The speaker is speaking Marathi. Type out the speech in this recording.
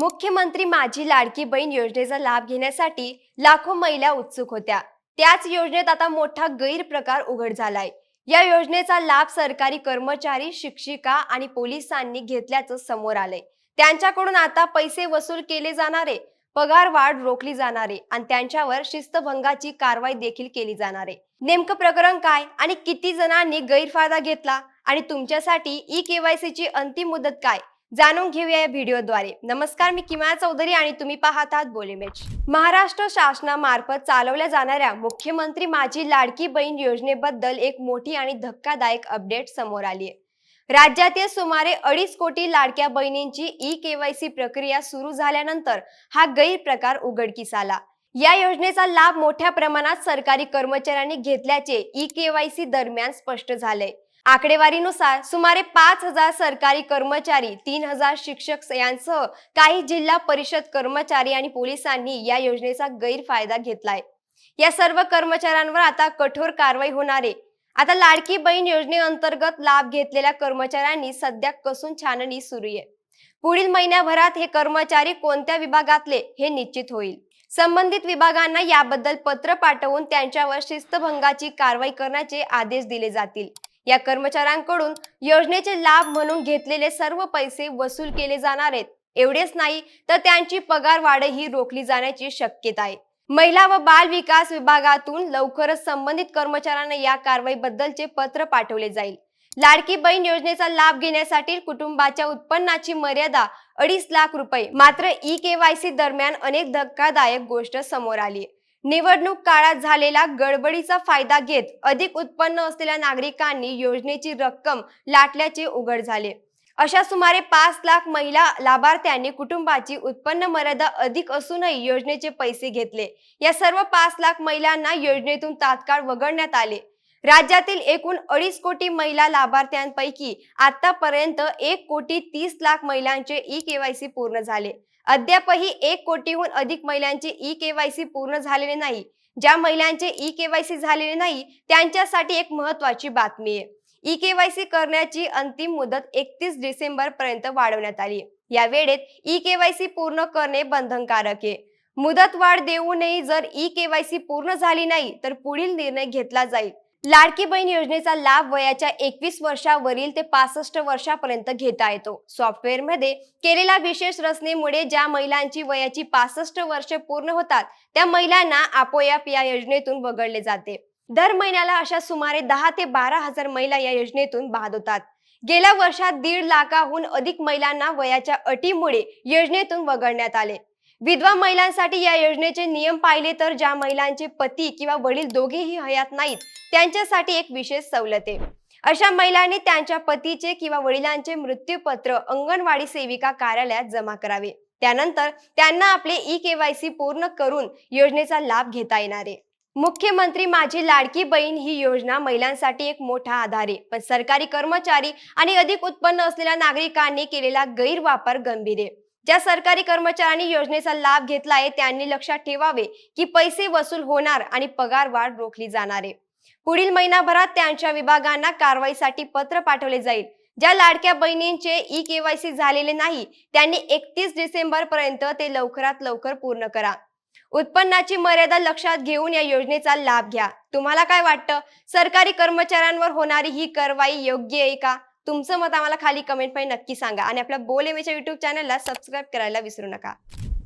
मुख्यमंत्री माझी लाडकी बहीण योजनेचा लाभ घेण्यासाठी लाखो महिला उत्सुक होत्या. त्याच योजनेत आता मोठा गैरप्रकार उघड झालाय. या योजनेचा लाभ सरकारी कर्मचारी शिक्षिका आणि पोलिसांनी घेतल्याचं समोर आलंय. त्यांच्याकडून आता पैसे वसूल केले जाणारे पगार वाढ रोखली जाणारे आणि त्यांच्यावर शिस्तभंगाची कारवाई देखील केली जाणारे. नेमकं प्रकरण काय आणि किती जणांनी गैरफायदा घेतला आणि तुमच्यासाठी ई केवायसी ची अंतिम मुदत काय? जाणून घेऊया या व्हिडिओद्वारे. नमस्कार मी किमाया चौधरी आणि तुम्ही पाहत आहात बोलेमेच महाराष्ट्र शासनामार्फत चालवल्या जाणाऱ्या मुख्यमंत्री माझी लाडकी बहीण योजनेबद्दल एक मोठी आणि धक्कादायक अपडेट समोर आली आहे राज्यातील सुमारे अडीच कोटी लाडक्या बहिणींची ई केवायसी प्रक्रिया सुरू झाल्यानंतर हा गैरप्रकार उघडकीस आला. या योजनेचा लाभ मोठ्या प्रमाणात सरकारी कर्मचाऱ्यांनी घेतल्याचे ई केवायसी दरम्यान स्पष्ट झाले आकडेवारीनुसार सुमारे पाच हजार सरकारी कर्मचारी तीन हजार शिक्षक यांसह काही जिल्हा परिषद कर्मचारी आणि पोलिसांनी या योजनेचा गैरफायदा घेतलाय. या सर्व कर्मचाऱ्यांवर आता कठोर कारवाई होणार आहे. आता लाडकी बहीण योजनेअंतर्गत लाभ घेतलेल्या कर्मचाऱ्यांनी सध्या कसून छाननी सुरू आहे. पुढील महिन्याभरात हे कर्मचारी कोणत्या विभागातले हे निश्चित होईल. संबंधित विभागांना याबद्दल पत्र पाठवून त्यांच्यावर शिस्तभंगाची कारवाई करण्याचे आदेश दिले जातील. या कर्मचाऱ्यांकडून योजनेचे लाभ म्हणून घेतलेले सर्व पैसे वसूल केले जाणार आहेत. एवढेच नाही तर त्यांची पगार वाढही रोखली जाण्याची शक्यता आहे. महिला व बाल विकास विभागातून लवकरच संबंधित कर्मचाऱ्यांना या कारवाईबद्दलचे पत्र पाठवले जाईल. लाडकी बहीण योजनेचा लाभ घेण्यासाठी कुटुंबाच्या उत्पन्नाची मर्यादा अडीच लाख रुपये मात्र ई केवायसी दरम्यान अनेक धक्कादायक गोष्ट समोर आली निवडणूक काळात झालेला गडबडीचा फायदा घेत अधिक उत्पन्न असलेल्या नागरिकांनी योजनेची रक्कम लाटल्याचे उघड झाले. अशा सुमारे पाच लाख महिला लाभार्थ्यांनी कुटुंबाची उत्पन्न मर्यादा अधिक असूनही योजनेचे पैसे घेतले. या सर्व पाच लाख महिलांना योजनेतून तात्काळ वगळण्यात आले. राज्यातील एकूण अडीच कोटी महिला लाभार्थ्यांपैकी आतापर्यंत एक कोटी तीस लाख महिलांचे ई केवायसी पूर्ण झाले. अद्यापही एक कोटीहून अधिक महिलांचे ई केवायसी पूर्ण झालेले नाही. ज्या महिलांचे ई केवायसी झालेले नाही त्यांच्यासाठी एक महत्वाची बातमी आहे. ई केवायसी करण्याची अंतिम मुदत एकतीस डिसेंबर पर्यंत वाढवण्यात आली. या वेळेत ई केवायसी पूर्ण करणे बंधनकारक आहे. मुदत वाढ देऊनही जर ई केवायसी पूर्ण झाली नाही तर पुढील निर्णय घेतला जाईल. लाडकी बहीण योजनेचा लाभ वयाच्या एकवीस वर्षावरील ते पासष्ट वर्षापर्यंत घेता येतो. सॉफ्टवेअरमध्ये केलेल्या विशेष रचनेमुळे ज्या महिलांची वयाची पासष्ट वर्षे पूर्ण होतात त्या महिलांना आपोआप या योजनेतून वगळले जाते. दर महिन्याला अशा सुमारे दहा ते बारा हजार महिला या योजनेतून बाद होतात. गेल्या वर्षात दीड लाखाहून अधिक महिलांना वयाच्या अटीमुळे योजनेतून वगळण्यात आले. विधवा महिलांसाठी या योजनेचे नियम पाहिले तर ज्या महिलांचे पती किंवा वडील दोघेही हयात नाहीत त्यांच्यासाठी एक विशेष सवलत आहे. अशा महिलांनी त्यांच्या पतीचे किंवा वडिलांचे मृत्यूपत्र अंगणवाडी सेविका कार्यालयात जमा करावे. त्यानंतर त्यांना आपले ई केवायसी पूर्ण करून योजनेचा लाभ घेता येणार आहे. मुख्यमंत्री माझी लाडकी बहीण ही योजना महिलांसाठी एक मोठा आधार आहे पण सरकारी कर्मचारी आणि अधिक उत्पन्न असलेल्या नागरिकांनी केलेला गैरवापर गंभीर आहे. ज्या सरकारी कर्मचाऱ्यांनी योजनेचा लाभ घेतला आहे त्यांनी लक्षात ठेवावे की पैसे वसूल होणार आणि पगार वाढ रोखली जाणार आहे. पुढील महिनाभरात त्यांच्या विभागांना कारवाईसाठी पत्र पाठवले जाईल. ज्या लाडक्या बहिणींचे ई केवायसी झालेले नाही त्यांनी एकतीस डिसेंबर पर्यंत ते लवकरात लवकर पूर्ण करा. उत्पन्नाची मर्यादा लक्षात घेऊन या योजनेचा लाभ घ्या. तुम्हाला काय वाटतं? सरकारी कर्मचाऱ्यांवर होणारी ही कारवाई योग्य आहे का? तुमचं मत आम्हाला खाली कमेंट नक्की सांगा. आणि आपल्या बोलेमेच्या युट्यूब चॅनलला सबस्क्राईब करायला विसरू नका.